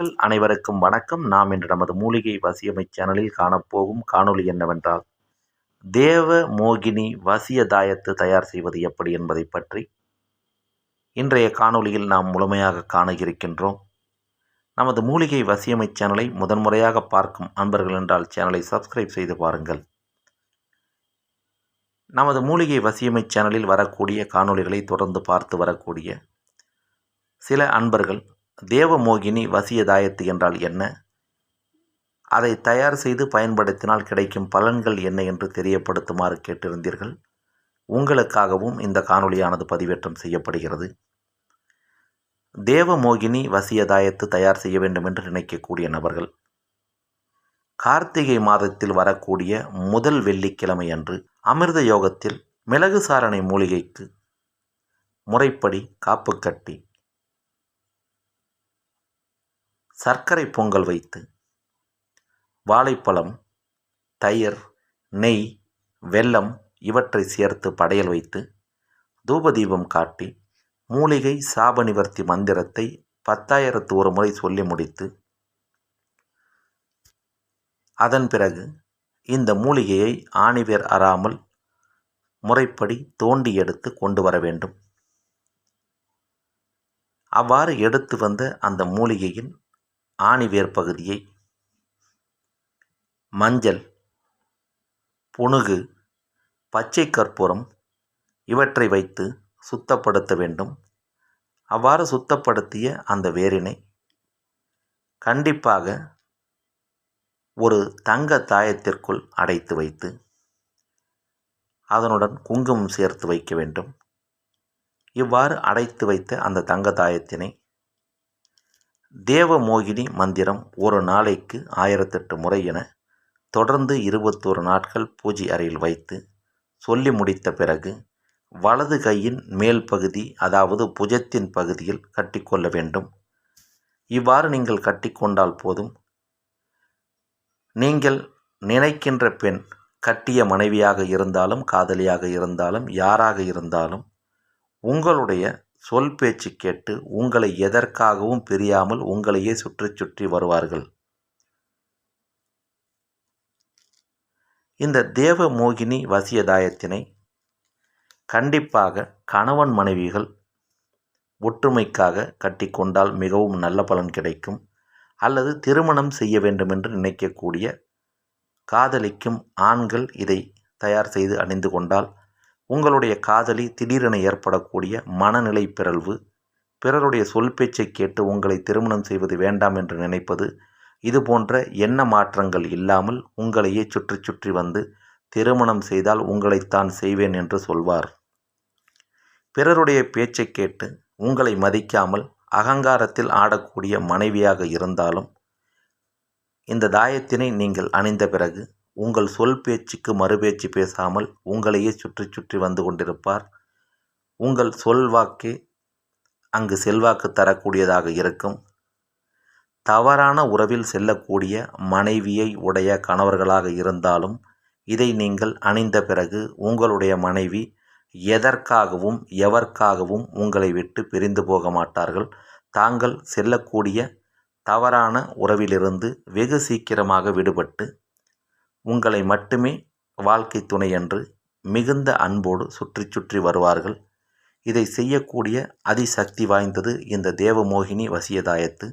அனைவருக்கும் வணக்கம். நாம் இன்று நமது மூலிகை வசியமை சேனலில் காணப்போகும் காணொளி என்னவென்றால் தேவ மோகினி வசிய தாயத்து தயார் செய்வது எப்படி என்பதை பற்றி இன்றைய காணொலியில் நாம் முழுமையாக காண இருக்கின்றோம் நமது மூலிகை வசியமை சேனலை முதன்முறையாக பார்க்கும் அன்பர்கள் என்றால் சேனலை சப்ஸ்கிரைப் செய்து பாருங்கள். நமது மூலிகை வசியமை சேனலில் வரக்கூடிய காணொலிகளை தொடர்ந்து பார்த்து வரக்கூடிய சில அன்பர்கள் தேவமோகினி வசியதாயத்து என்றால் என்ன? அதை தயார் செய்து பயன்படுத்தினால் கிடைக்கும் பலன்கள் என்ன என்று தெரியப்படுத்துமாறு கேட்டிருந்தீர்கள். உங்களுக்காகவும் இந்த காணொளியானது பதிவேற்றம் செய்யப்படுகிறது. தேவமோகினி வசியதாயத்து தயார் செய்ய வேண்டும் என்று நினைக்கக்கூடிய நபர்கள். கார்த்திகை மாதத்தில் வரக்கூடிய முதல் வெள்ளிக்கிழமை அன்று அமிர்த யோகத்தில் மிளகு சாரணை மூலிகைக்கு முறைப்படி காப்பு கட்டி சர்க்கரை பொங்கல் வைத்து வாழைப்பழம் தயிர் நெய் வெல்லம் இவற்றை சேர்த்து படையல் வைத்து தூபதீபம் காட்டி மூலிகை சாப நிவர்த்தி மந்திரத்தை பத்தாயிரத்து ஒரு முறை சொல்லி முடித்து அதன் பிறகு இந்த மூலிகையை ஆணிவேர் அறாமல் முறைப்படி தோண்டி எடுத்து கொண்டு வர வேண்டும். அவ்வாறு எடுத்து வந்த அந்த மூலிகையின் ஆணிவேர் பகுதியை. மஞ்சள் புணுகு பச்சை கற்பூரம் இவற்றை வைத்து சுத்தப்படுத்த வேண்டும். அவ்வாறு சுத்தப்படுத்திய அந்த வேரினை கண்டிப்பாக ஒரு தங்க தாயத்திற்குள் அடைத்து வைத்து அதனுடன் குங்குமம் சேர்த்து வைக்க வேண்டும். இவ்வாறு அடைத்து வைத்த அந்த தங்க தாயத்தினை தேவமோகினி மந்திரம் ஒரு நாளைக்கு ஆயிரத்தெட்டு முறை என தொடர்ந்து இருபத்தோரு நாட்கள் பூஜை அறையில் வைத்து சொல்லி முடித்த பிறகு வலது கையின் மேல் பகுதி அதாவது புஜத்தின் பகுதியில் கட்டிக்கொள்ள வேண்டும். இவ்வாறு நீங்கள் கட்டிக்கொண்டால் போதும். நீங்கள் நினைக்கின்ற பெண் கட்டிய மனைவியாக இருந்தாலும் காதலியாக இருந்தாலும் யாராக இருந்தாலும் உங்களுடைய சொல் பேச்சு கேட்டு உங்களை எதற்காகவும் பிரியாமல் உங்களையே சுற்றி சுற்றி வருவார்கள். இந்த தேவ மோகினி வசியதாயத்தினை கண்டிப்பாக கணவன் மனைவிகள் ஒற்றுமைக்காக கட்டிக்கொண்டால் மிகவும் நல்ல பலன் கிடைக்கும். அல்லது திருமணம் செய்ய வேண்டுமென்று நினைக்கக்கூடிய காதலிக்கும் ஆண்கள் இதை தயார் செய்து அணிந்து கொண்டால் உங்களுடைய காதலி திடீரென ஏற்படக்கூடிய மனநிலை பிறழ்வு பிறருடைய சொல் பேச்சை கேட்டு உங்களை திருமணம் செய்வது வேண்டாம் என்று நினைப்பது இது போன்ற எண்ண மாற்றங்கள் இல்லாமல் உங்களையே சுற்றி சுற்றி வந்து திருமணம் செய்தால் உங்களைத்தான் செய்வேன் என்று சொல்வார். பிறருடைய பேச்சை கேட்டு உங்களை மதிக்காமல் அகங்காரத்தில் ஆடக்கூடிய மனைவியாக இருந்தாலும் இந்த தாயத்தினை நீங்கள் அணிந்த பிறகு உங்கள் சொல் பேச்சுக்கு மறுபேச்சு பேசாமல் உங்களையே சுற்றி சுற்றி வந்து கொண்டிருப்பார். உங்கள் சொல்வாக்கே அங்கு செல்வாக்கு தரக்கூடியதாக இருக்கும். தவறான உறவில் செல்லக்கூடிய மனைவியை உடைய கணவர்களாக இருந்தாலும் இதை நீங்கள் அணிந்த பிறகு உங்களுடைய மனைவி எதற்காகவும் எவர்க்காகவும் உங்களை விட்டு பிரிந்து போக மாட்டார்கள். தாங்கள் செல்லக்கூடிய தவறான உறவிலிருந்து வெகு சீக்கிரமாக விடுபட்டு உங்களை மட்டுமே வாழ்க்கை துணை என்று மிகுந்த அன்போடு சுற்றி சுற்றி வருவார்கள். இதை செய்யக்கூடிய அதிசக்தி வாய்ந்தது இந்த தேவமோகினி வசியதாயத்து.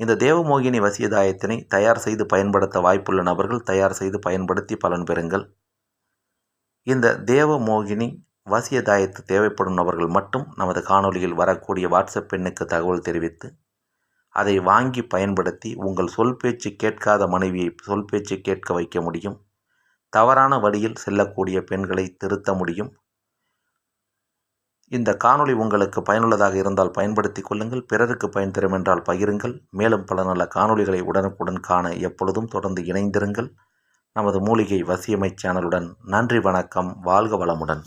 இந்த தேவமோகினி வசியதாயத்தினை தயார் செய்து பயன்படுத்த வாய்ப்புள்ள நபர்கள் தயார் செய்து பயன்படுத்தி பலன் பெறுங்கள். இந்த தேவமோகினி வசியதாயத்து தேவைப்படும் நபர்கள் மட்டும் நமது காணொலியில் வரக்கூடிய வாட்ஸ்அப் எண்ணுக்கு தகவல் தெரிவித்து அதை வாங்கி பயன்படுத்தி உங்கள் சொல் பேச்சு கேட்காத மனைவியை சொல் பேச்சு கேட்க வைக்க முடியும். தவறான வழியில் செல்லக்கூடிய பெண்களை திருத்த முடியும். இந்த காணொளி உங்களுக்கு பயனுள்ளதாக இருந்தால் பயன்படுத்தி கொள்ளுங்கள். பிறருக்கு பயன் தரும் என்றால் பகிருங்கள். மேலும் பல நல்ல காணொளிகளை உடனுக்குடன் காண எப்பொழுதும் தொடர்ந்து இணைந்திருங்கள். நமது மூலிகை வசியமை சேனலுடன் நன்றி வணக்கம். வாழ்க வளமுடன்.